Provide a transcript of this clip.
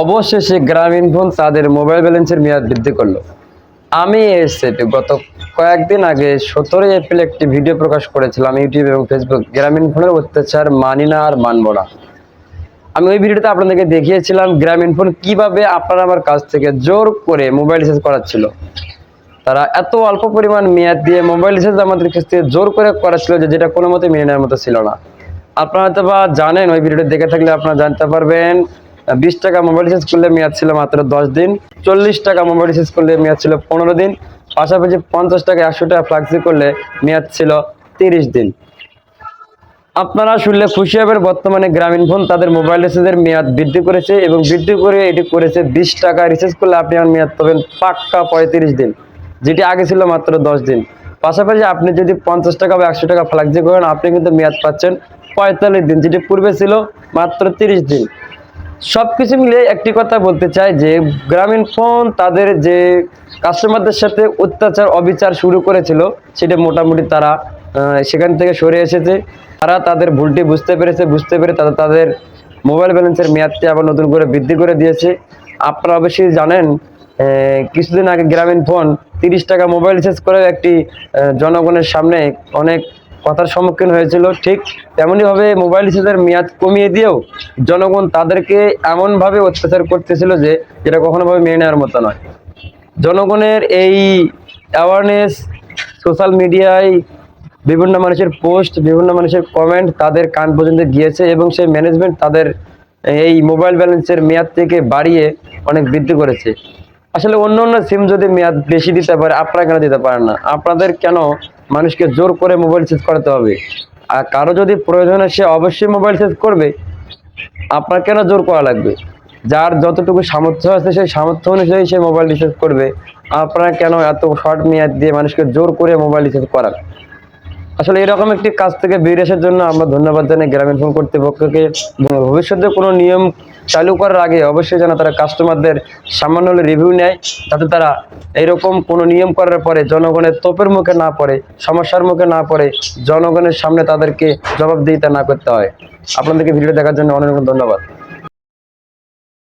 অবশেষে গ্রামীণ ফোন তাদের মোবাইল ব্যালেন্সের মেয়াদ বৃদ্ধি করল। আমি সেটে গত কয়েকদিন আগে সতেরোই এপ্রিল একটি ভিডিও প্রকাশ করেছিলাম ইউটিউব এবং ফেসবুক। গ্রামীণ ফোনের অত্যাচার মানি না আর মানব না। আমি ওই ভিডিওতে আপনাদেরকে দেখিয়েছিলাম, গ্রামীণ ফোন কীভাবে আপনারা আমার কাছ থেকে জোর করে মোবাইল রিচার্জ করাচ্ছিল। তারা এত অল্প পরিমাণ মেয়াদ দিয়ে মোবাইল রিচার্জ আমাদের কাছ থেকে জোর করে করাচ্ছিল যে যেটা কোনো মতে মেনে নেওয়ার মতো ছিল না। আপনারা হয়তো বা জানেন, ওই ভিডিওটা দেখে থাকলে আপনারা জানতে পারবেন বিশ টাকা মোবাইল রিচার্জ করলে মেয়াদ ছিল মাত্র দশ দিন, চল্লিশ টাকা মোবাইল রিচার্জ করলে মেয়াদ ছিল পনেরো দিন, পাশাপাশি পঞ্চাশ টাকা, একশো টাকা ফ্লাক্সি করলে মেয়াদ ছিল তিরিশ দিন। আপনারা শুনলে খুশি হবেন, বর্তমানে গ্রামীণ ফোন তাদের মোবাইল রিচার্জের মেয়াদ বৃদ্ধি করেছে এবং বৃদ্ধি করে এটি করেছে বিশ টাকা রিচার্জ করলে আপনি আমার মেয়াদ পাবেন পাক্কা পঁয়ত্রিশ দিন, যেটি আগে ছিল মাত্র দশ দিন। পাশাপাশি আপনি যদি পঞ্চাশ টাকা বা একশো টাকা ফ্লাক্সি করেন, আপনি কিন্তু মেয়াদ পাচ্ছেন পঁয়তাল্লিশ দিন, যেটি পূর্বে ছিল মাত্র তিরিশ দিন। সব কিছু মিলিয়ে একটি কথা বলতে চাই যে গ্রামীণ ফোন তাদের যে কাস্টমারদের সাথে অত্যাচার, অবিচার শুরু করেছিল, সেটা মোটামুটি তারা সেখান থেকে সরে এসেছে। তারা তাদের ভুলটি বুঝতে পেরেছে, বুঝতে পেরে তারা তাদের মোবাইল ব্যালেন্সের মেয়াদটি আবার নতুন করে বৃদ্ধি করে দিয়েছে। আপনারা অবশ্যই জানেন কিছুদিন আগে গ্রামীণ ফোন তিরিশ টাকা মোবাইল রিচার্জ করে একটি জনগণের সামনে অনেক কথার সম্মুখীন হয়েছিল। ঠিক তেমনইভাবে মোবাইল রিচার্জের মেয়াদ কমিয়ে দিয়েও জনগণ তাদেরকে এমনভাবে অত্যাচার করতেছিল যে যেটা কখনোভাবে মেনে নেওয়ার মতো নয়। জনগণের এই অ্যাওয়ারনেস সোশ্যাল মিডিয়ায় বিভিন্ন মানুষের পোস্ট বিভিন্ন মানুষের কমেন্ট তাদের কান পর্যন্ত গিয়েছে এবং সেই ম্যানেজমেন্ট তাদের এই মোবাইল ব্যালেন্সের মেয়াদ থেকে বাড়িয়ে অনেক বৃদ্ধি করেছে। আসলে অন্য অন্য সিম যদি মেয়াদ বেশি দিতে পারে, আপনারা কেন দিতে পারেন না? আপনাদের কেন মানুষকে জোর করে মোবাইল চেঞ্জ করাতে হবে? আর কারও যদি প্রয়োজন সে অবশ্যই মোবাইল চেঞ্জ করবে। আপনার কেন জোর করা লাগবে? যার যতটুকু সামর্থ্য আছে, সেই সামর্থ্য অনুযায়ী সে মোবাইল রিচার্জ করবে। আপনারা কেন এত শর্ট মেয়াদ দিয়ে মানুষকে জোর করে মোবাইল রিচার্জ করান? আসলে এরকম একটি কাজ থেকে বেরিয়ে আসার জন্য আমরা ধন্যবাদ জানাই গ্রামীণ ফোন কর্তৃপক্ষকে। ভবিষ্যতে কোনো নিয়ম চালু করার আগে অবশ্যই যেন তারা কাস্টমারদের সামান্য রিভিউ নেয়, যাতে তারা এরকম কোনো নিয়ম করার পরে জনগণের তোপের মুখে না পড়ে, সমস্যার মুখে না পড়ে, জনগণের সামনে তাদেরকে জবাব জবাবদিহিতা না করতে হয়। আপনাদেরকে ভিডিও দেখার জন্য অনেক অনেক ধন্যবাদ।